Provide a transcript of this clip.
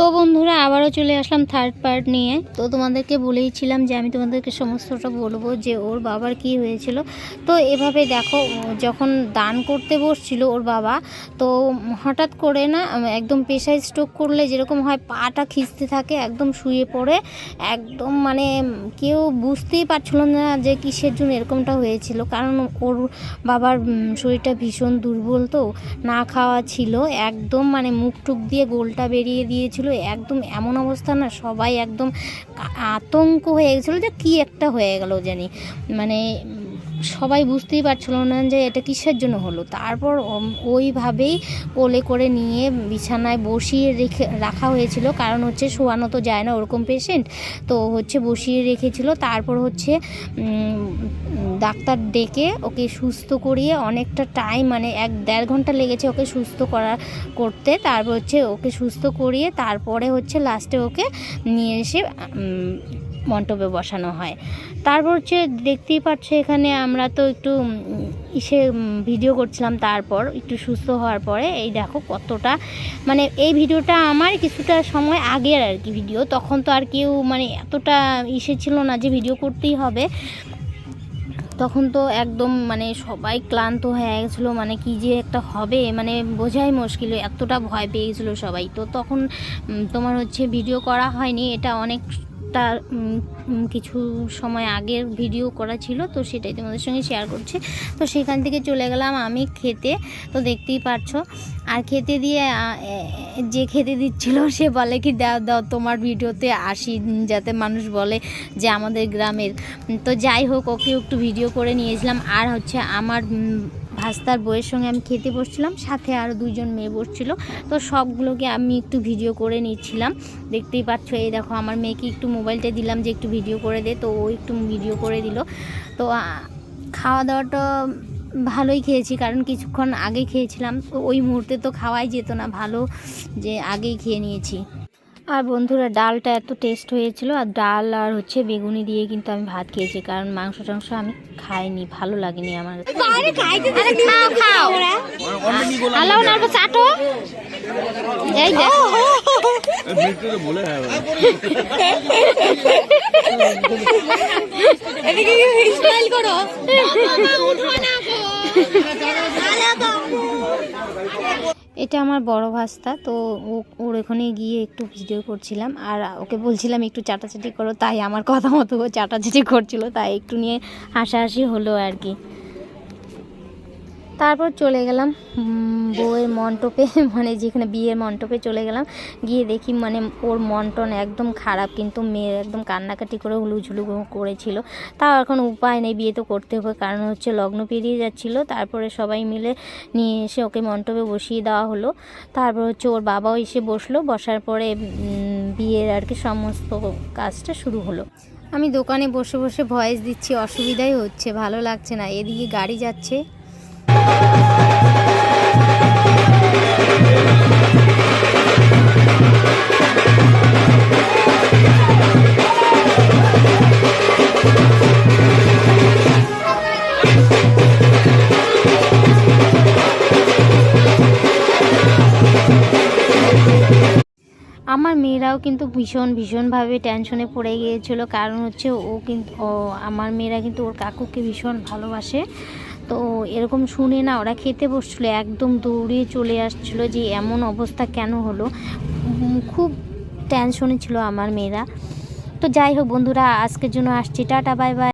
তো বন্ধুরা, আবারও চলে আসলাম থার্ড পার্ট নিয়ে। তো তোমাদেরকে বলেইছিলাম যে আমি তোমাদেরকে সমস্তটা বলব যে ওর বাবার কি হয়েছিল। তো এভাবে দেখো, যখন দান করতে বসছিল ওর বাবা, তো হঠাৎ করে না, একদম পেশায় স্ট্রোক করলে যেরকম হয়, পাটা খিঁচতে থাকে, একদম শুয়ে পড়ে, একদম মানে কেউ বুঝতেই পারছিল না যে কিসের জন্য এরকমটা হয়েছিল। কারণ ওর বাবার শরীরটা ভীষণ দুর্বল তো, না খাওয়া ছিল, একদম মানে মুখ টুক দিয়ে গোলটা বেরিয়ে দিয়েছিল। একদম এমন অবস্থা না, সবাই একদম আতঙ্ক হয়ে গেছিল যে কী একটা হয়ে গেল জানি। মানে সবাই বুঝতেই পারছিল না যে এটা কিসের জন্য হলো। তারপর ওইভাবেই কোলে করে নিয়ে বিছানায় বসিয়ে রেখে, রাখা হয়েছিল। কারণ হচ্ছে শোয়ানো তো যায় না ওরকম পেশেন্ট তো হচ্ছে বসিয়ে রেখেছিল। তারপর হচ্ছে ডাক্তার ডেকে ওকে সুস্থ করিয়ে অনেকটা টাইম মানে এক দেড় ঘণ্টা লেগেছে ওকে সুস্থ করা, করতে। তারপর হচ্ছে ওকে সুস্থ করিয়ে তারপরে হচ্ছে লাস্টে ওকে নিয়ে এসে মণ্ডপে বসানো হয়। তারপর হচ্ছে দেখতেই পাচ্ছ এখানে আমরা তো একটু ইসে ভিডিও করছিলাম তারপর, একটু সুস্থ হওয়ার পরে। এই দেখো কতটা মানে এই ভিডিওটা আমার কিছুটা সময় আগের আর কি ভিডিও তখন তো আর কেউ মানে এতটা ইসে ছিল না যে ভিডিও করতেই হবে। তখন তো একদম মানে সবাই ক্লান্ত হয়ে গেছিল মানে কি যে একটা হবে মানে বোঝাই মুশকিল, এতটা ভয় পেয়ে গেছিল সবাই। তো তখন তোমার হচ্ছে ভিডিও করা হয়নি, এটা অনেকটা উম, কিছু সময় আগের ভিডিও করা ছিল তো সেটাই তোমাদের সঙ্গে শেয়ার করছি। তো সেখান থেকে চলে গেলাম আমি খেতে তো দেখতেই পাচ্ছ আর খেতে দিয়ে যে খেতে দিচ্ছিল সে বলে কি দাও দাও তোমার ভিডিওতে আসি যাতে মানুষ বলে যে আমাদের গ্রামের। তো যাই হোক ওকে একটু ভিডিও করে নিয়েছিলাম আর হচ্ছে আমার ভাস্তার বইয়ের সঙ্গে আমি খেতে বসছিলাম, সাথে আরও দুইজন মেয়ে বসছিল। তো সবগুলোকে আমি একটু ভিডিও করে নিচ্ছিলাম। দেখতেই পাচ্ছ, এই দেখো, আমার মেয়েকে একটু মোবাইলটা দিলাম যে একটু ভিডিও করে দে। তো ও একটু ভিডিও করে দিল। তো খাওয়া দাওয়াটা ভালোই খেয়েছি, কারণ কিছুক্ষণ আগে খেয়েছিলাম। ওই মুহূর্তে তো খাওয়াই যেত না, ভালো যে আগেই খেয়ে নিয়েছি। আর বন্ধুরা ডালটা এত টেস্ট হয়েছিল আর ডাল আর হচ্ছে বেগুনি দিয়ে কিন্তু আমি ভাত খেয়েছি কারণ মাংস টাংস আমি খাইনি ভালো লাগেনি আমার এই দেখ। এটা আমার বড় ভাস্তা, তো ওর ওখানে গিয়ে একটু ভিডিও করছিলাম। আর ওকে বলছিলাম, একটু চাটাচাটি করো। তাই আমার কথা মতো ও চাটাচাটি করছিল, তাই একটু নিয়ে হাসাহাসি হলো আর কি। তারপর চলে গেলাম বউয়ের মণ্ডপে মানে যেখানে বিয়ের মণ্ডপে চলে গেলাম। গিয়ে দেখি মানে ওর মন্টন একদম খারাপ, কিন্তু মেয়ে একদম কান্নাকাটি করে হুলুঝুলু করেছিল। তাও এখন উপায় নেই, বিয়ে তো করতে হবে। কারণ হচ্ছে লগ্ন পেরিয়ে যাচ্ছিল। তারপরে সবাই মিলে নিয়ে এসে ওকে মণ্ডপে বসিয়ে দেওয়া হলো। তারপর হচ্ছে ওর বাবাও এসে বসল। বসার পরে বিয়ের আর কি সমস্ত কাজটা শুরু হলো। আমি দোকানে বসে বসে ভয়েস দিচ্ছি, অসুবিধাই হচ্ছে, ভালো লাগছে না। এদিকে গাড়ি যাচ্ছে। আমার মেয়েরাও কিন্তু ভীষণ, ভীষণভাবে টেনশনে পড়ে গিয়েছিল। কারণ হচ্ছে ও কিন্তু আমার মেয়েরা কিন্তু ওর কাকুকে ভীষণ ভালোবাসে। তো এরকম শুনে না ওরা খেতে বসছিলো, একদম দৌড়িয়ে চলে আসছিল যে এমন অবস্থা কেন হলো। খুব টেনশনে ছিল আমার মেয়েরা। তো যাই হোক বন্ধুরা, আজকের জন্য আসছি, টাটা বাই বাই